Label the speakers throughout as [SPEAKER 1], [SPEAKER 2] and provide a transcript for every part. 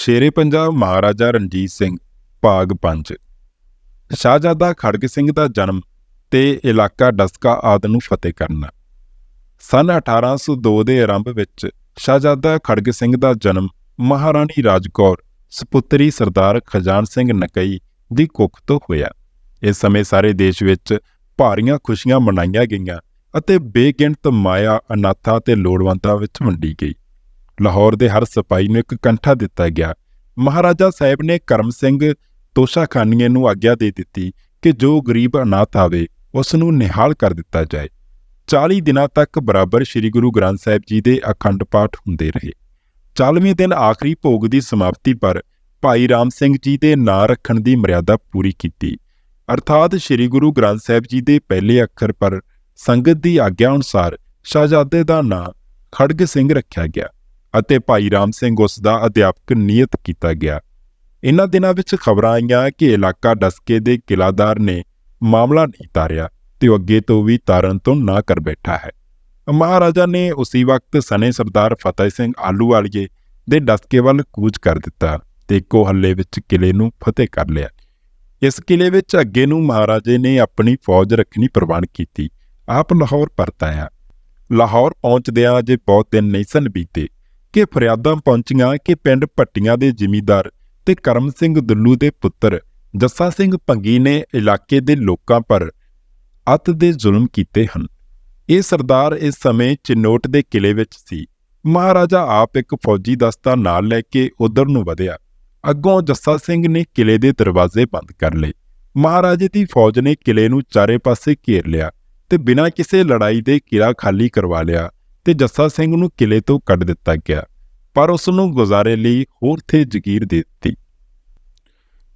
[SPEAKER 1] ਸ਼ੇਰੇ ਪੰਜਾਬ ਮਹਾਰਾਜਾ ਰਣਜੀਤ ਸਿੰਘ, ਭਾਗ 5 ਸ਼ਾਹਜ਼ਾਦਾ ਖੜਗ ਸਿੰਘ ਦਾ ਜਨਮ ਤੇ ਇਲਾਕਾ ਡਸਕਾ ਆਦਿ ਨੂੰ ਫਤਿਹ ਕਰਨਾ। ਸਨ 1802 ਦੇ ਆਰੰਭ ਵਿੱਚ ਸ਼ਾਹਜ਼ਾਦਾ ਖੜਗ ਸਿੰਘ ਦਾ ਜਨਮ ਮਹਾਰਾਣੀ ਰਾਜਕੌਰ ਸੁਪੁੱਤਰੀ ਸਰਦਾਰ ਖਜਾਨ ਸਿੰਘ ਨਕਈ ਦੀ ਕੁੱਖ ਤੋਂ ਹੋਇਆ। ਇਸ ਸਮੇਂ ਸਾਰੇ ਦੇਸ਼ ਵਿੱਚ ਭਾਰੀਆਂ ਖੁਸ਼ੀਆਂ ਮਨਾਈਆਂ ਗਈਆਂ ਅਤੇ ਬੇਗਿਣਤ ਮਾਇਆ ਅਨਾਥਾਂ ਤੇ ਲੋੜਵੰਦਾਂ ਵਿੱਚ ਵੰਡੀ ਗਈ। ਲਾਹੌਰ ਦੇ ਹਰ ਸਿਪਾਹੀ ਨੂੰ ਇੱਕ ਕੰਠਾ ਦਿੱਤਾ ਗਿਆ। ਮਹਾਰਾਜਾ ਸਾਹਿਬ ਨੇ ਕਰਮ ਸਿੰਘ ਤੋਸ਼ਾਖਾਨੀਏ ਨੂੰ ਆਗਿਆ ਦੇ ਦਿੱਤੀ ਕਿ ਜੋ ਗਰੀਬ ਅਨਾਥ ਆਵੇ ਉਸ ਨੂੰ ਨਿਹਾਲ ਕਰ ਦਿੱਤਾ ਜਾਏ। 40 ਦਿਨਾਂ ਤੱਕ ਬਰਾਬਰ ਸ੍ਰੀ ਗੁਰੂ ਗ੍ਰੰਥ ਸਾਹਿਬ ਜੀ ਦੇ ਅਖੰਡ ਪਾਠ ਹੁੰਦੇ ਰਹੇ। 40ਵੇਂ ਦਿਨ ਆਖਰੀ ਭੋਗ ਦੀ ਸਮਾਪਤੀ ਪਰ ਭਾਈ ਰਾਮ ਸਿੰਘ ਜੀ ਦੇ ਨਾਂ ਰੱਖਣ ਦੀ ਮਰਿਆਦਾ ਪੂਰੀ ਕੀਤੀ। ਅਰਥਾਤ ਸ੍ਰੀ ਗੁਰੂ ਗ੍ਰੰਥ ਸਾਹਿਬ ਜੀ ਦੇ ਪਹਿਲੇ ਅੱਖਰ ਪਰ ਸੰਗਤ ਦੀ ਆਗਿਆ ਅਨੁਸਾਰ ਸ਼ਾਹਜ਼ਾਦੇ ਦਾ ਨਾਂ ਖੜਗ ਸਿੰਘ ਰੱਖਿਆ ਗਿਆ। ਅਤੇ ਭਾਈ ਰਾਮ ਸਿੰਘ ਉਸ ਦਾ ਅਧਿਆਪਕ ਨਿਯਤ ਕੀਤਾ ਗਿਆ। ਇਨ੍ਹਾਂ ਦਿਨਾਂ ਵਿੱਚ ਖਬਰਾਂ ਆਈਆਂ ਕਿ ਇਲਾਕਾ ਡਸਕੇ ਦੇ ਕਿਲਾਦਾਰ ਨੇ ਮਾਮਲਾ ਨਹੀਂ ਤਾਰਿਆ ਤੇ ਉਹ ਅੱਗੇ ਤੋਂ ਵੀ ਤਾਰਨ ਤੋਂ ਨਾ ਕਰ ਬੈਠਾ ਹੈ। ਮਹਾਰਾਜਾ ਨੇ ਉਸੇ ਵਕਤ ਸਨੇ ਸਰਦਾਰ ਫਤਿਹ ਸਿੰਘ ਆਲੂਵਾਲੀਏ ਦੇ ਡਸਕੇ ਵੱਲ ਕੂਚ ਕਰ ਦਿੱਤਾ ਤੇ ਇੱਕੋ ਹੱਲੇ ਵਿੱਚ ਕਿਲੇ ਨੂੰ ਫਤਿਹ ਕਰ ਲਿਆ। ਇਸ ਕਿਲੇ ਵਿੱਚ ਅੱਗੇ ਨੂੰ ਮਹਾਰਾਜੇ ਨੇ ਆਪਣੀ ਫੌਜ ਰੱਖਣੀ ਪ੍ਰਵਾਨ ਕੀਤੀ। ਆਪ ਲਾਹੌਰ ਪਰਤ ਆਇਆ। ਲਾਹੌਰ ਪਹੁੰਚਦਿਆਂ ਅਜੇ ਬਹੁਤ ਦਿਨ ਨਹੀਂ ਸਨ ਬੀਤੇ। ਕਿ ਫਰਿਆਦਾਂ ਪਹੁੰਚੀਆਂ ਕਿ ਪਿੰਡ ਭੱਟੀਆਂ ਦੇ ਜ਼ਿਮੀਂਦਾਰ ਤੇ ਕਰਮ ਸਿੰਘ ਦੁੱਲੂ ਦੇ ਪੁੱਤਰ ਜੱਸਾ ਸਿੰਘ ਭੰਗੀ ਨੇ ਇਲਾਕੇ ਦੇ ਲੋਕਾਂ ਪਰ ਅਤ ਦੇ ਜ਼ੁਲਮ ਕੀਤੇ ਹਨ। ਇਹ ਸਰਦਾਰ ਇਸ ਸਮੇਂ ਚਿਨੋਟ ਦੇ ਕਿਲੇ ਵਿੱਚ ਸੀ। ਮਹਾਰਾਜਾ ਆਪ ਇੱਕ ਫੌਜੀ ਦਸਤਾ ਨਾਲ ਲੈ ਕੇ ਉਧਰ ਨੂੰ ਵਧਿਆ। ਅੱਗੋਂ ਜੱਸਾ ਸਿੰਘ ਨੇ ਕਿਲੇ ਦੇ ਦਰਵਾਜ਼ੇ ਬੰਦ ਕਰ ਲਏ। ਮਹਾਰਾਜੇ ਦੀ ਫੌਜ ਨੇ ਕਿਲੇ ਨੂੰ ਚਾਰੇ ਪਾਸੇ ਘੇਰ ਲਿਆ ਤੇ ਬਿਨਾਂ ਕਿਸੇ ਲੜਾਈ ਦੇ ਕਿਲਾ ਖਾਲੀ ਕਰਵਾ ਲਿਆ। ਤੇ ਜੱਸਾ ਸਿੰਘ ਨੂੰ ਕਿਲੇ ਤੋਂ ਕੱਢ ਦਿੱਤਾ ਗਿਆ, ਪਰ ਉਸ ਨੂੰ ਗੁਜ਼ਾਰੇ ਲਈ ਹੋਰ ਥੇ ਜ਼ਗੀਰ ਦੇ ਦਿੱਤੀ।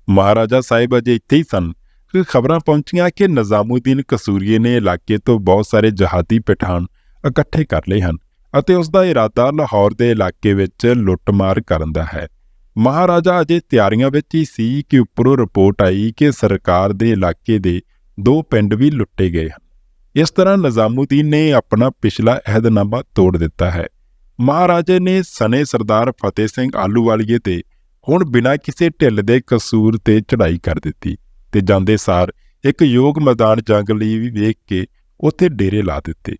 [SPEAKER 1] ਮਹਾਰਾਜਾ ਸਾਹਿਬ ਅਜੇ ਇੱਥੇ ਹੀ ਸਨ ਕਿ ਖਬਰਾਂ ਪਹੁੰਚੀਆਂ ਕਿ ਨਿਜ਼ਾਮੂਦੀਨ ਕਸੂਰੀਏ ਨੇ ਇਲਾਕੇ ਤੋਂ ਬਹੁਤ ਸਾਰੇ ਜਹਾਦੀ ਪਠਾਨ ਇਕੱਠੇ ਕਰ ਲਏ ਹਨ ਅਤੇ ਉਸ ਦਾ ਇਰਾਦਾ ਲਾਹੌਰ ਦੇ ਇਲਾਕੇ ਵਿੱਚ ਲੁੱਟਮਾਰ ਕਰਨ ਦਾ ਹੈ। ਮਹਾਰਾਜਾ ਅਜੇ ਤਿਆਰੀਆਂ ਵਿੱਚ ਹੀ ਸੀ ਕਿ ਉੱਪਰੋਂ ਰਿਪੋਰਟ ਆਈ ਕਿ ਸਰਕਾਰ ਦੇ ਇਲਾਕੇ ਦੇ ਦੋ ਪਿੰਡ ਵੀ ਲੁੱਟੇ ਗਏ ਹਨ। ਇਸ ਤਰ੍ਹਾਂ ਨਿਜ਼ਾਮੂਦੀਨ ਨੇ ਆਪਣਾ ਪਿਛਲਾ ਅਹਿਦਨਾਮਾ ਤੋੜ ਦਿੱਤਾ ਹੈ। ਮਹਾਰਾਜੇ ਨੇ ਸਨੇ ਸਰਦਾਰ ਫਤਿਹ ਸਿੰਘ ਆਲੂਵਾਲੀਏ ਤੇ ਹੁਣ ਬਿਨਾਂ ਕਿਸੇ ਢਿੱਲ ਦੇ ਕਸੂਰ ਤੇ ਚੜ੍ਹਾਈ ਕਰ ਦਿੱਤੀ ਤੇ ਜਾਂਦੇ ਸਾਰ ਇੱਕ ਯੋਗ ਮੈਦਾਨ ਜੰਗ ਲਈ ਵੀ ਵੇਖ ਕੇ ਉੱਥੇ ਡੇਰੇ ਲਾ ਦਿੱਤੇ।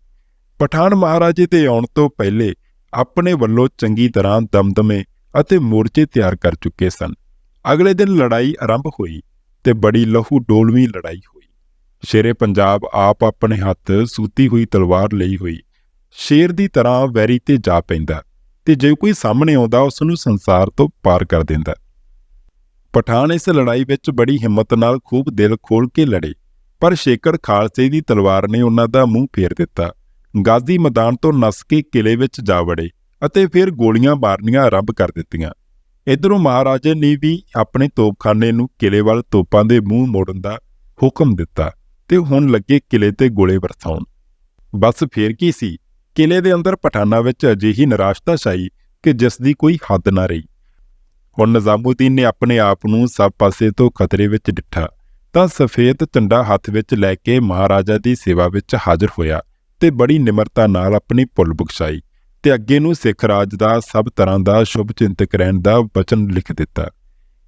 [SPEAKER 1] ਪਠਾਨ ਮਹਾਰਾਜੇ ਦੇ ਆਉਣ ਤੋਂ ਪਹਿਲੇ ਆਪਣੇ ਵੱਲੋਂ ਚੰਗੀ ਤਰ੍ਹਾਂ ਦਮਦਮੇ ਅਤੇ ਮੋਰਚੇ ਤਿਆਰ ਕਰ ਚੁੱਕੇ ਸਨ। ਅਗਲੇ ਦਿਨ ਲੜਾਈ ਆਰੰਭ ਹੋਈ ਤੇ ਬੜੀ ਲਹੂ ਡੋਲਵੀਂ ਲੜਾਈ ਹੋਈ ਸ਼ੇਰੇ ਪੰਜਾਬ ਆਪ ਆਪਣੇ ਹੱਥ ਸੂਤੀ ਹੋਈ ਤਲਵਾਰ ਲਈ ਹੋਈ। ਸ਼ੇਰ ਦੀ ਤਰ੍ਹਾਂ ਵੈਰੀ ਤੇ ਜਾ ਪੈਂਦਾ ਤੇ ਜੇ ਕੋਈ ਸਾਹਮਣੇ ਆਉਂਦਾ ਉਸ ਨੂੰ ਸੰਸਾਰ ਤੋਂ ਪਾਰ ਕਰ ਦਿੰਦਾ। ਪਠਾਨ ਇਸ ਲੜਾਈ ਵਿੱਚ ਬੜੀ ਹਿੰਮਤ ਨਾਲ ਖੂਬ ਦਿਲ ਖੋਲ ਕੇ ਲੜੇ, ਪਰ ਸ਼ੇਕਰ ਖਾਲਸੇ ਦੀ ਤਲਵਾਰ ਨੇ ਉਹਨਾਂ ਦਾ ਮੂੰਹ ਫੇਰ ਦਿੱਤਾ। ਗਾਜ਼ੀ ਮੈਦਾਨ ਤੋਂ ਨਸ ਕੇ ਕਿਲੇ ਵਿੱਚ ਜਾ ਵੜੇ ਅਤੇ ਫਿਰ ਗੋਲੀਆਂ ਮਾਰਨੀਆਂ ਆਰੰਭ ਕਰ ਦਿੱਤੀਆਂ। ਇਧਰੋਂ ਮਹਾਰਾਜੇ ਨੇ ਵੀ ਆਪਣੇ ਤੋਪਖਾਨੇ ਨੂੰ ਕਿਲੇ ਵੱਲ ਤੋਪਾਂ ਦੇ ਮੂੰਹ ਮੋੜਨ ਦਾ ਹੁਕਮ ਦਿੱਤਾ। ਤੇ ਹੁਣ ਲੱਗੇ ਕਿਲੇ ਤੇ ਗੋਲੇ ਵਰਸਾਉਣ। ਬਸ ਫੇਰ ਕੀ ਸੀ? ਕਿਲੇ ਦੇ ਅੰਦਰ ਪਠਾਨਾ ਵਿੱਚ ਅਜਿਹੀ ਨਿਰਾਸ਼ਤਾ ਛਾਈ ਕਿ ਜਿਸ ਦੀ ਕੋਈ ਹੱਦ ਨਾ ਰਹੀ। ਹੁਣ ਨਿਜ਼ਾਮੂਦੀਨ ਨੇ ਆਪਣੇ ਆਪ ਨੂੰ ਸਭ ਪਾਸੇ ਤੋਂ ਖਤਰੇ ਵਿੱਚ ਡਿੱਠਾ, ਤਾਂ ਸਫੇਦ ਝੰਡਾ ਹੱਥ ਵਿੱਚ ਲੈ ਕੇ ਮਹਾਰਾਜਾ ਦੀ ਸੇਵਾ ਵਿੱਚ ਹਾਜ਼ਰ ਹੋਇਆ ਤੇ ਬੜੀ ਨਿਮਰਤਾ ਨਾਲ ਆਪਣੀ ਭੁੱਲ ਬਖਸ਼ਾਈ ਤੇ ਅੱਗੇ ਨੂੰ ਸਿੱਖ ਰਾਜ ਦਾ ਸਭ ਤਰ੍ਹਾਂ ਦਾ ਸ਼ੁਭ ਚਿੰਤਕ ਰਹਿਣ ਦਾ ਵਚਨ ਲਿਖ ਦਿੱਤਾ।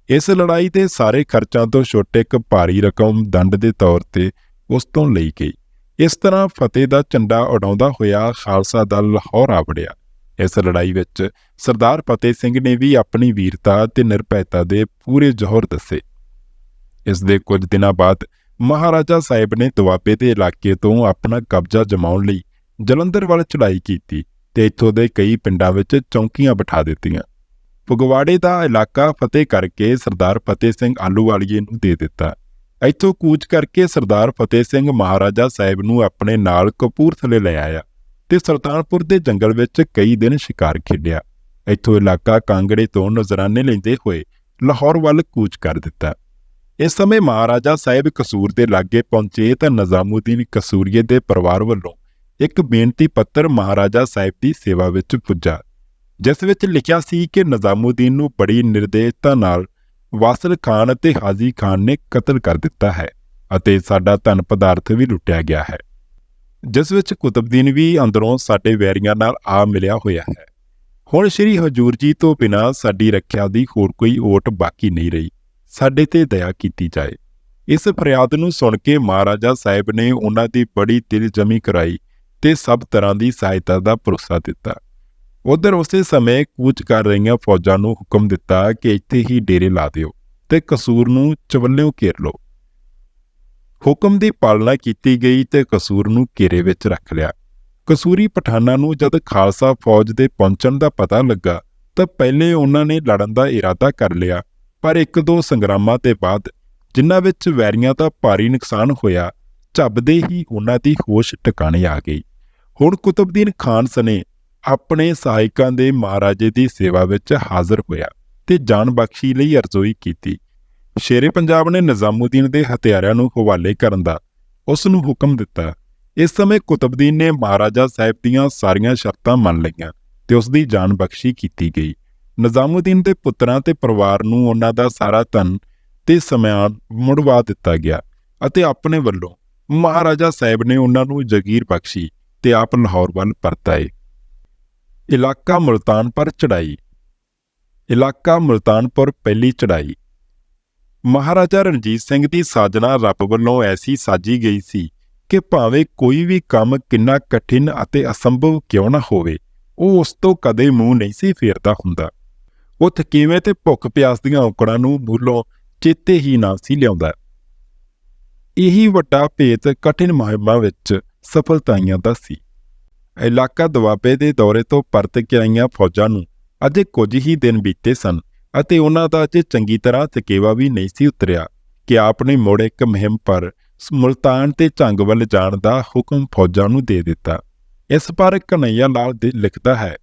[SPEAKER 1] ਇਸ ਲੜਾਈ ਦੇ ਸਾਰੇ ਖਰਚਾਂ ਤੋਂ ਛੋਟੇ ਇੱਕ ਭਾਰੀ ਰਕਮ ਦੰਡ ਦੇ ਤੌਰ ਤੇ ਉਸ ਤੋਂ ਲਈ ਗਈ। ਇਸ ਤਰ੍ਹਾਂ ਫਤਿਹ ਦਾ ਝੰਡਾ ਉਡਾਉਂਦਾ ਹੋਇਆ ਖਾਲਸਾ ਦਲ ਲਾਹੌਰ ਆ ਵੜਿਆ। ਇਸ ਲੜਾਈ ਵਿੱਚ ਸਰਦਾਰ ਫਤਿਹ ਸਿੰਘ ਨੇ ਵੀ ਆਪਣੀ ਵੀਰਤਾ ਤੇ ਨਿਰਭੈਤਾ ਦੇ ਪੂਰੇ ਜੋਹਰ ਦੱਸੇ। ਇਸ ਦੇ ਕੁਝ ਦਿਨਾਂ ਬਾਅਦ ਮਹਾਰਾਜਾ ਸਾਹਿਬ ਨੇ ਦੁਆਬੇ ਦੇ ਇਲਾਕੇ ਤੋਂ ਆਪਣਾ ਕਬਜ਼ਾ ਜਮਾਉਣ ਲਈ ਜਲੰਧਰ ਵੱਲ ਚੜ੍ਹਾਈ ਕੀਤੀ ਤੇ ਇੱਥੋਂ ਦੇ ਕਈ ਪਿੰਡਾਂ ਵਿੱਚ ਚੌਂਕੀਆਂ ਬਿਠਾ ਦਿੱਤੀਆਂ। ਫਗਵਾੜੇ ਦਾ ਇਲਾਕਾ ਫਤਿਹ ਕਰਕੇ ਸਰਦਾਰ ਫਤਿਹ ਸਿੰਘ ਆਲੂਵਾਲੀਏ ਨੂੰ ਦੇ ਦਿੱਤਾ। ਇੱਥੋਂ ਕੂਚ ਕਰਕੇ ਸਰਦਾਰ ਫਤਿਹ ਸਿੰਘ ਮਹਾਰਾਜਾ ਸਾਹਿਬ ਨੂੰ ਆਪਣੇ ਨਾਲ ਕਪੂਰਥਲੇ ਲੈ ਆਇਆ ਤੇ ਸੁਲਤਾਨਪੁਰ ਦੇ ਜੰਗਲ ਵਿੱਚ ਕਈ ਦਿਨ ਸ਼ਿਕਾਰ ਖੇਡਿਆ। ਇੱਥੋਂ ਇਲਾਕਾ ਕਾਂਗੜੇ ਤੋਂ ਨਜ਼ਰਾਨੇ ਲੈਂਦੇ ਹੋਏ ਲਾਹੌਰ ਵੱਲ ਕੂਚ ਕਰ ਦਿੱਤਾ। ਇਸ ਸਮੇਂ ਮਹਾਰਾਜਾ ਸਾਹਿਬ ਕਸੂਰ ਦੇ ਲਾਗੇ ਪਹੁੰਚੇ ਤਾਂ ਨਿਜ਼ਾਮੂਦੀਨ ਕਸੂਰੀਏ ਦੇ ਪਰਿਵਾਰ ਵੱਲੋਂ ਇੱਕ ਬੇਨਤੀ ਪੱਤਰ ਮਹਾਰਾਜਾ ਸਾਹਿਬ ਦੀ ਸੇਵਾ ਵਿੱਚ ਪੁੱਜਾ, ਜਿਸ ਵਿੱਚ ਲਿਖਿਆ ਸੀ ਕਿ ਨਿਜ਼ਾਮੂਦੀਨ ਨੂੰ ਬੜੀ ਨਿਰਦੇਸ਼ਤਾ ਨਾਲ ਵਾਸਲ ਖਾਨ ਅਤੇ ਹਾਜੀ ਖਾਨ ਨੇ ਕਤਲ ਕਰ ਦਿੱਤਾ ਹੈ ਅਤੇ ਸਾਡਾ ਧਨ ਪਦਾਰਥ ਵੀ ਲੁੱਟਿਆ ਗਿਆ ਹੈ। ਜਿਸ ਵਿੱਚ ਕੁਤਬਦੀਨ ਵੀ ਅੰਦਰੋਂ ਸਾਡੇ ਵੈਰੀਆਂ ਨਾਲ ਆ ਮਿਲਿਆ ਹੋਇਆ ਹੈ। ਹੁਣ ਸ੍ਰੀ ਹਜੂਰ ਜੀ ਤੋਂ ਬਿਨਾਂ ਸਾਡੀ ਰੱਖਿਆ ਦੀ ਹੋਰ ਕੋਈ ਓਟ ਬਾਕੀ ਨਹੀਂ ਰਹੀ। ਸਾਡੇ ਤੇ ਦਇਆ ਕੀਤੀ ਜਾਏ। ਇਸ ਫਰਿਆਦ ਨੂੰ ਸੁਣ ਕੇ ਮਹਾਰਾਜਾ ਸਾਹਿਬ ਨੇ ਉਹਨਾਂ ਦੀ ਬੜੀ ਦਿਲ ਜਮੀ ਕਰਾਈ ਤੇ ਸਭ ਤਰ੍ਹਾਂ ਦੀ ਸਹਾਇਤਾ ਦਾ ਭਰੋਸਾ ਦਿੱਤਾ। ਉਧਰ ਉਸੇ ਸਮੇਂ ਕੂਚ ਕਰ ਰਹੀਆਂ ਫੌਜਾਂ ਨੂੰ ਹੁਕਮ ਦਿੱਤਾ ਕਿ ਇੱਥੇ ਹੀ ਡੇਰੇ ਲਾ ਦਿਓ ਤੇ ਕਸੂਰ ਨੂੰ ਚਵੱਲਿਓਂ ਘੇਰ ਲਓ। ਹੁਕਮ ਦੀ ਪਾਲਣਾ ਕੀਤੀ ਗਈ ਤੇ ਕਸੂਰ ਨੂੰ ਘੇਰੇ ਵਿੱਚ ਰੱਖ ਲਿਆ। ਕਸੂਰੀ ਪਠਾਨਾਂ ਨੂੰ ਜਦ ਖਾਲਸਾ ਫੌਜ ਦੇ ਪਹੁੰਚਣ ਦਾ ਪਤਾ ਲੱਗਾ ਤਾਂ ਪਹਿਲੇ ਉਹਨਾਂ ਨੇ ਲੜਨ ਦਾ ਇਰਾਦਾ ਕਰ ਲਿਆ, ਪਰ ਇੱਕ ਦੋ ਸੰਗਰਾਮਾਂ ਦੇ ਬਾਅਦ ਜਿਨ੍ਹਾਂ ਵਿੱਚ ਵੈਰੀਆਂ ਦਾ ਭਾਰੀ ਨੁਕਸਾਨ ਹੋਇਆ, ਝੱਬਦੇ ਹੀ ਉਹਨਾਂ ਦੀ ਹੋਸ਼ ਟਿਕਾਣੇ ਆ ਗਈ। ਹੁਣ ਕੁਤਬਦੀਨ ਖਾਨ ਸਨੇ ਆਪਣੇ ਸਹਾਇਕਾਂ ਦੇ ਮਹਾਰਾਜੇ ਦੀ ਸੇਵਾ ਵਿੱਚ ਹਾਜ਼ਰ ਹੋਇਆ ਤੇ ਜਾਨ ਬਖਸ਼ੀ ਲਈ ਅਰਜ਼ੋਈ ਕੀਤੀ। ਸ਼ੇਰੇ ਪੰਜਾਬ ਨੇ ਨਿਜ਼ਾਮੂਦੀਨ ਦੇ ਹਥਿਆਰਿਆਂ ਨੂੰ ਹਵਾਲੇ ਕਰਨ ਦਾ ਉਸ ਨੂੰ ਹੁਕਮ ਦਿੱਤਾ। ਇਸ ਸਮੇਂ ਕੁਤਬਦੀਨ ਨੇ ਮਹਾਰਾਜਾ ਸਾਹਿਬ ਦੀਆਂ ਸਾਰੀਆਂ ਸ਼ਰਤਾਂ ਮੰਨ ਲਈਆਂ ਤੇ ਉਸ ਦੀ ਜਾਨ ਬਖਸ਼ੀ ਕੀਤੀ ਗਈ। ਨਿਜ਼ਾਮੂਦੀਨ ਦੇ ਪੁੱਤਰਾਂ ਤੇ ਪਰਿਵਾਰ ਨੂੰ ਉਹਨਾਂ ਦਾ ਸਾਰਾ ਧਨ ਤੇ ਸਮਾਨ ਮੁੜਵਾ ਦਿੱਤਾ ਗਿਆ ਅਤੇ ਆਪਣੇ ਵੱਲੋਂ ਮਹਾਰਾਜਾ ਸਾਹਿਬ ਨੇ ਉਹਨਾਂ ਨੂੰ ਜਗੀਰ ਬਖਸ਼ੀ ਤੇ ਆਪ ਲਾਹੌਰ ਵੱਲ ਪਰਤਾਏ। ਇਲਾਕਾ ਮੁਲਤਾਨ ਪਰ ਚੜਾਈ ਇਲਾਕਾ ਮੁਲਤਾਨਪੁਰ ਪਹਿਲੀ ਚੜਾਈ ਮਹਾਰਾਜਾ ਰਣਜੀਤ ਸਿੰਘ ਦੀ ਸਾਜਨਾ ਰੱਬ ਵੱਲੋਂ ਐਸੀ ਸਾਜੀ ਗਈ ਸੀ ਕਿ ਭਾਵੇਂ ਕੋਈ ਵੀ ਕੰਮ ਕਿੰਨਾ ਕਠਿਨ ਅਤੇ ਅਸੰਭਵ ਕਿਉਂ ਨਾ ਹੋਵੇ, ਉਹ ਉਸ ਤੋਂ ਕਦੇ ਮੂੰਹ ਨਹੀਂ ਸੀ ਫੇਰਦਾ ਹੁੰਦਾ। ਉਹ ਥਕੀਵੇਂ ਤੇ ਭੁੱਖ ਪਿਆਸ ਦੀਆਂ ਔਕੜਾਂ ਨੂੰ ਮੂਲੋਂ ਚੇਤੇ ਹੀ ਨਾ ਸੀ ਲਿਆਉਂਦਾ। ਇਹੀ ਵੱਡਾ ਭੇਤ ਕਠਿਨ ਮੁਹਿੰਮਾਂ ਵਿੱਚ ਸਫਲਤਾਈਆਂ ਦਾ ਸੀ। ਇਲਾਕਾ ਦੁਆਬੇ ਦੇ ਦੌਰੇ ਤੋਂ ਪਰਤ ਕੇ ਆਈਆਂ ਫੌਜਾਂ ਨੂੰ ਅਜੇ ਕੁਝ ਹੀ ਦਿਨ ਬੀਤੇ ਸਨ ਅਤੇ ਉਹਨਾਂ ਦਾ ਅਜੇ ਚੰਗੀ ਤਰ੍ਹਾਂ ਥਕੇਵਾ ਵੀ ਨਹੀਂ ਸੀ ਉਤਰਿਆ ਕਿ ਆਪ ਨੇ ਮੁੜ ਇੱਕ ਮੁਹਿੰਮ ਪਰ ਮੁਲਤਾਨ ਤੇ ਝੰਗ ਵੱਲ ਜਾਣ ਦਾ ਹੁਕਮ ਫੌਜਾਂ ਨੂੰ ਦੇ ਦਿੱਤਾ। ਇਸ ਪਰ ਕਨਈਆ ਲਾਲ ਦੇ, ਲਿਖਦਾ ਹੈ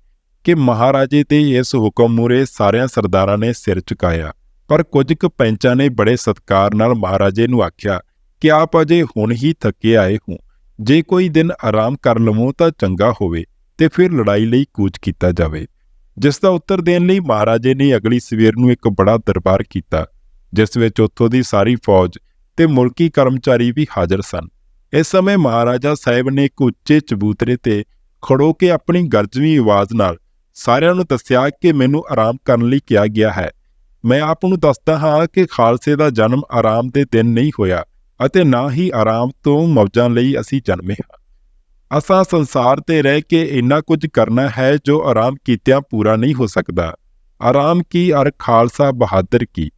[SPEAKER 1] ਕਿ ਮਹਾਰਾਜੇ ਦੇ ਇਸ ਹੁਕਮ ਮੂਰੇ ਸਾਰਿਆਂ ਸਰਦਾਰਾਂ ਨੇ ਸਿਰ ਝੁਕਾਇਆ, ਪਰ ਕੁਝ ਕੁ ਪੈਂਚਾਂ ਨੇ ਬੜੇ ਸਤਕਾਰ ਨਾਲ ਮਹਾਰਾਜੇ ਨੂੰ ਆਖਿਆ ਕਿ ਆਪ ਅਜੇ ਹੁਣ ਹੀ ਥੱਕੇ ਆਏ ਹੋ। ਜੇ ਕੋਈ ਦਿਨ ਆਰਾਮ ਕਰ ਲਵੋ ਤਾਂ ਚੰਗਾ ਹੋਵੇ ਤੇ ਫਿਰ ਲੜਾਈ ਲਈ ਕੂਚ ਕੀਤਾ ਜਾਵੇ। ਜਿਸ ਦਾ ਉੱਤਰ ਦੇਣ ਲਈ ਮਹਾਰਾਜੇ ਨੇ ਅਗਲੀ ਸਵੇਰ ਨੂੰ ਇੱਕ ਬੜਾ ਦਰਬਾਰ ਕੀਤਾ, ਜਿਸ ਵਿੱਚ ਉੱਥੋਂ ਦੀ ਸਾਰੀ ਫੌਜ ਤੇ ਮੁਲਕੀ ਕਰਮਚਾਰੀ ਵੀ ਹਾਜ਼ਰ ਸਨ। ਇਸ ਸਮੇਂ ਮਹਾਰਾਜਾ ਸਾਹਿਬ ਨੇ ਇੱਕ ਉੱਚੇ ਚਬੂਤਰੇ ਤੇ ਖੜੋ ਕੇ ਆਪਣੀ ਗਰਜਵੀਂ ਆਵਾਜ਼ ਨਾਲ ਸਾਰਿਆਂ ਨੂੰ ਦੱਸਿਆ ਕਿ ਮੈਨੂੰ ਆਰਾਮ ਕਰਨ ਲਈ ਕਿਹਾ ਗਿਆ ਹੈ। ਮੈਂ ਆਪ ਨੂੰ ਦੱਸਦਾ ਹਾਂ ਕਿ ਖਾਲਸੇ ਦਾ ਜਨਮ ਆਰਾਮ ਦੇ ਦਿਨ ਨਹੀਂ ਹੋਇਆ। ਅਤੇ ਨਾ ਹੀ ਆਰਾਮ ਤੋਂ ਮੌਜਾਂ ਲਈ ਅਸੀਂ ਜਨਮੇ ਹਾਂ। ਅਸਾਂ ਸੰਸਾਰ ਤੇ ਰਹਿ ਕੇ ਇੰਨਾ ਕੁਝ ਕਰਨਾ ਹੈ ਜੋ ਆਰਾਮ ਕੀਤਿਆਂ ਪੂਰਾ ਨਹੀਂ ਹੋ ਸਕਦਾ। ਆਰਾਮ ਕੀ ਅਰ ਖਾਲਸਾ ਬਹਾਦਰ ਕੀ?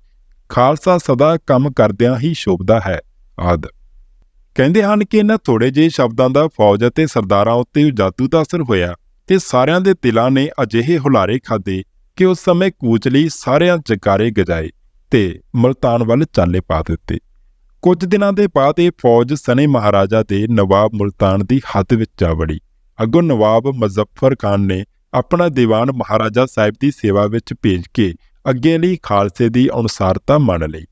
[SPEAKER 1] ਖਾਲਸਾ ਸਦਾ ਕੰਮ ਕਰਦਿਆਂ ਹੀ ਸ਼ੋਭਦਾ ਹੈ, ਆਦ। ਕਹਿੰਦੇ ਹਨ ਕਿ ਇਹਨਾਂ ਥੋੜੇ ਜਿਹੇ ਸ਼ਬਦਾਂ ਦਾ ਫੌਜ ਅਤੇ ਸਰਦਾਰਾਂ ਉੱਤੇ ਜਾਦੂ ਦਾ ਅਸਰ ਹੋਇਆ ਤੇ ਸਾਰਿਆਂ ਦੇ ਦਿਲਾਂ ਨੇ ਅਜਿਹੇ ਹੁਲਾਰੇ ਖਾਦੇ ਕਿ ਉਸ ਸਮੇਂ ਕੂਚ ਲਈ ਸਾਰਿਆਂ ਜਕਾਰੇ ਗਜਾਏ ਤੇ ਮਲਤਾਨ ਵੱਲ ਚਾਲੇ ਪਾ ਦਿੱਤੇ। ਕੁਝ ਦਿਨਾਂ ਦੇ ਬਾਅਦ ਇਹ ਫੌਜ ਸਨੇ ਮਹਾਰਾਜਾ ਦੇ ਨਵਾਬ ਮੁਲਤਾਨ ਦੀ ਹੱਦ ਵਿੱਚ ਜਾ ਵੜੀ। ਅੱਗੋਂ ਨਵਾਬ ਮੁਜ਼ੱਫਰ ਖਾਨ ਨੇ ਆਪਣਾ ਦੀਵਾਨ ਮਹਾਰਾਜਾ ਸਾਹਿਬ ਦੀ ਸੇਵਾ ਵਿੱਚ ਭੇਜ ਕੇ ਅੱਗੇ ਲਈ ਖਾਲਸੇ ਦੀ ਅਨੁਸਾਰਤਾ ਮੰਨ ਲਈ।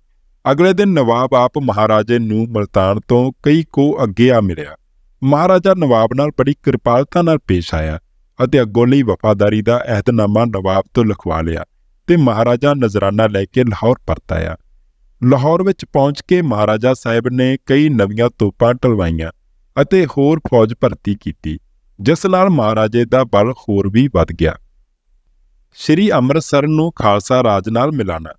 [SPEAKER 1] ਅਗਲੇ ਦਿਨ ਨਵਾਬ ਆਪ ਮਹਾਰਾਜੇ ਨੂੰ ਮਲਤਾਨ ਤੋਂ ਕਈ ਕੋ ਅੱਗੇ ਆ ਮਿਲਿਆ। ਮਹਾਰਾਜਾ ਨਵਾਬ ਨਾਲ ਬੜੀ ਕਿਰਪਾਲਤਾ ਨਾਲ ਪੇਸ਼ ਆਇਆ ਅਤੇ ਅੱਗੋਂ ਲਈ ਵਫਾਦਾਰੀ ਦਾ ਅਹਿਦਨਾਮਾ ਨਵਾਬ ਤੋਂ ਲਿਖਵਾ ਲਿਆ ਤੇ ਮਹਾਰਾਜਾ ਨਜ਼ਰਾਨਾ ਲੈ ਕੇ ਲਾਹੌਰ ਪਰਤ ਆਇਆ। ਲਾਹੌਰ ਵਿੱਚ ਪਹੁੰਚ ਕੇ ਮਹਾਰਾਜਾ ਸਾਹਿਬ ਨੇ ਕਈ ਨਵੀਆਂ ਤੋਪਾਂ ਟਲਵਾਈਆਂ ਅਤੇ ਹੋਰ ਫੌਜ ਭਰਤੀ ਕੀਤੀ, ਜਿਸ ਨਾਲ ਮਹਾਰਾਜੇ ਦਾ ਬਲ ਹੋਰ ਵੀ ਵੱਧ ਗਿਆ। ਸ਼੍ਰੀ ਅੰਮ੍ਰਿਤਸਰ ਨੂੰ ਖਾਲਸਾ ਰਾਜ ਨਾਲ ਮਿਲਾਣਾ।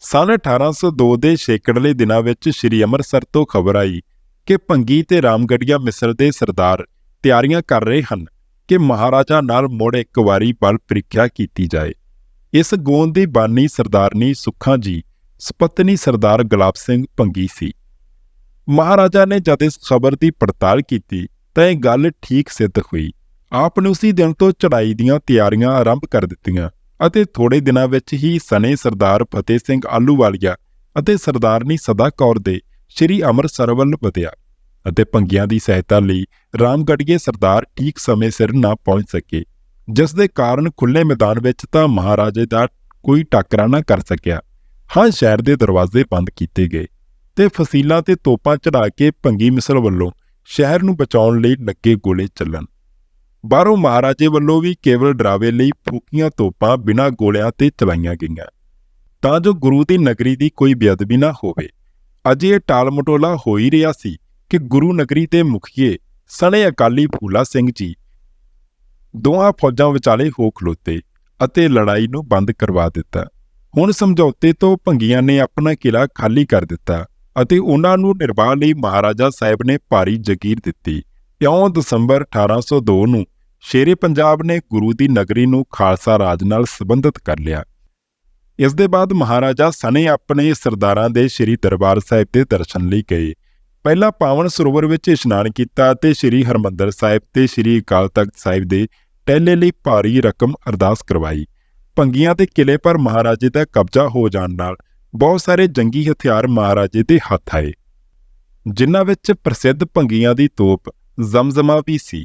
[SPEAKER 1] ਸਨ 1802 ਦੇ ਛੇਕੜਲੇ ਦਿਨਾਂ ਵਿੱਚ ਸ਼੍ਰੀ ਅੰਮ੍ਰਿਤਸਰ ਤੋਂ ਖਬਰ ਆਈ ਕਿ ਭੰਗੀ ਤੇ ਰਾਮਗੜੀਆ ਮਿਸਰ ਦੇ ਸਰਦਾਰ ਤਿਆਰੀਆਂ ਕਰ ਰਹੇ ਹਨ ਕਿ ਮਹਾਰਾਜਾ ਨਾਲ ਮੁੜ ਇੱਕ ਵਾਰੀ ਬਲ ਪ੍ਰੀਖਿਆ ਕੀਤੀ ਜਾਏ। ਇਸ ਗੋਂਦ ਦੀ ਬਾਨੀ ਸਰਦਾਰਨੀ ਸੁੱਖਾਂ ਜੀ ਸਪਤਨੀ ਸਰਦਾਰ ਗੁਲਾਬ ਸਿੰਘ ਭੰਗੀ ਸੀ। ਮਹਾਰਾਜਾ ਨੇ ਜਦ ਇਸ ਖਬਰ ਦੀ ਪੜਤਾਲ ਕੀਤੀ, ਤਾਂ ਇਹ ਗੱਲ ਠੀਕ ਸਿੱਧ ਹੋਈ। ਆਪ ਨੇ ਉਸੇ ਦਿਨ ਤੋਂ ਚੜ੍ਹਾਈ ਦੀਆਂ ਤਿਆਰੀਆਂ ਆਰੰਭ ਕਰ ਦਿੱਤੀਆਂ ਅਤੇ ਥੋੜੇ ਦਿਨਾਂ ਵਿੱਚ ਹੀ ਸਨੇ ਸਰਦਾਰ ਫਤਿਹ ਸਿੰਘ ਆਲੂਵਾਲੀਆ ਅਤੇ ਸਰਦਾਰਨੀ ਸਦਾ ਕੌਰ ਦੇ ਸ਼੍ਰੀ ਅੰਮ੍ਰਿਤਸਰ ਵੱਲ ਵਧਿਆ ਅਤੇ ਭੰਗੀਆਂ ਦੀ ਸਹਾਇਤਾ ਲਈ ਰਾਮਗੜੀਏ ਸਰਦਾਰ ਠੀਕ ਸਮੇਂ ਸਿਰ ਨਾ ਪਹੁੰਚ ਸਕੇ। ਜਿਸ ਦੇ ਕਾਰਨ ਖੁੱਲੇ ਮੈਦਾਨ ਵਿੱਚ ਤਾਂ ਮਹਾਰਾਜੇ ਦਾ ਕੋਈ ਟੱਕਰਾ ਨਾ ਕਰ ਸਕਿਆ। ਹਾਂ ਸ਼ਹਿਰ ਦੇ ਦਰਵਾਜ਼ੇ ਬੰਦ ਕੀਤੇ ਗਏ ਤੇ ਫਸੀਲਾਂ ਤੇ ਤੋਪਾਂ ਚੜਾ ਕੇ ਭੰਗੀ ਮਿਸਲ ਵੱਲੋਂ ਸ਼ਹਿਰ ਨੂੰ ਬਚਾਉਣ ਲਈ ਲੱਗੇ ਗੋਲੇ ਚੱਲਣ। ਬਾਹਰੋਂ ਮਹਾਰਾਜੇ ਵੱਲੋਂ ਵੀ ਕੇਵਲ ਡਰਾਵੇ ਲਈ ਫੂਕੀਆਂ ਤੋਪਾਂ ਬਿਨਾਂ ਗੋਲਿਆਂ ਤੇ ਚਲਾਈਆਂ ਗਈਆਂ। ਤਾਂ ਜੋ ਗੁਰੂ ਦੀ ਨਗਰੀ ਦੀ ਕੋਈ ਬੇਅਦਬੀ ਨਾ ਹੋਵੇ। ਅਜੇ ਇਹ ਟਾਲ ਮਟੋਲਾ ਹੋ ਹੀ ਰਿਹਾ ਸੀ ਕਿ ਗੁਰੂ ਨਗਰੀ ਦੇ ਮੁਖੀਏ ਸਣੇ ਅਕਾਲੀ ਫੂਲਾ ਸਿੰਘ ਜੀ ਦੋਹਾਂ ਫੌਜਾਂ ਵਿਚਾਲੇ ਹੋ ਖਲੋਤੇ ਅਤੇ ਲੜਾਈ ਨੂੰ ਬੰਦ ਕਰਵਾ ਦਿੱਤਾ। ਹੁਣ ਸਮਝੌਤੇ ਤੋਂ ਭੰਗੀਆਂ ਨੇ ਆਪਣਾ ਕਿਲਾ ਖਾਲੀ ਕਰ ਦਿੱਤਾ ਅਤੇ ਉਹਨਾਂ ਨੂੰ ਨਿਰਵਾਹ ਲਈ ਮਹਾਰਾਜਾ ਸਾਹਿਬ ਨੇ ਭਾਰੀ ਜ਼ਗੀਰ ਦਿੱਤੀ। ਇਉਂ ਦਸੰਬਰ 1802 ਨੂੰ ਸ਼ੇਰੇ ਪੰਜਾਬ ਨੇ ਗੁਰੂ ਦੀ ਨਗਰੀ ਨੂੰ ਖਾਲਸਾ ਰਾਜ ਨਾਲ ਸੰਬੰਧਿਤ ਕਰ ਲਿਆ। ਇਸ ਦੇ ਬਾਅਦ ਮਹਾਰਾਜਾ ਸਣੇ ਆਪਣੇ ਸਰਦਾਰਾਂ ਦੇ ਸ੍ਰੀ ਦਰਬਾਰ ਸਾਹਿਬ ਦੇ ਦਰਸ਼ਨ ਲਈ ਗਏ। ਪਹਿਲਾਂ ਪਾਵਨ ਸਰੋਵਰ ਵਿੱਚ ਇਸ਼ਨਾਨ ਕੀਤਾ ਅਤੇ ਸ੍ਰੀ ਹਰਮੰਦਰ ਸਾਹਿਬ ਤੇ ਸ੍ਰੀ ਅਕਾਲ ਤਖਤ ਸਾਹਿਬ ਦੇ ਟਹਿਲੇ ਲਈ ਭਾਰੀ ਰਕਮ ਅਰਦਾਸ ਕਰਵਾਈ। ਭੰਗੀਆਂ ਦੇ ਕਿਲੇ ਪਰ ਮਹਾਰਾਜੇ ਦਾ ਕਬਜ਼ਾ ਹੋ ਜਾਣ ਨਾਲ ਬਹੁਤ ਸਾਰੇ ਜੰਗੀ ਹਥਿਆਰ ਮਹਾਰਾਜੇ ਦੇ ਹੱਥ ਆਏ, ਜਿਨ੍ਹਾਂ ਵਿੱਚ ਪ੍ਰਸਿੱਧ ਭੰਗੀਆਂ ਦੀ ਤੋਪ ਜ਼ਮਜ਼ਮਾ ਵੀ ਸੀ।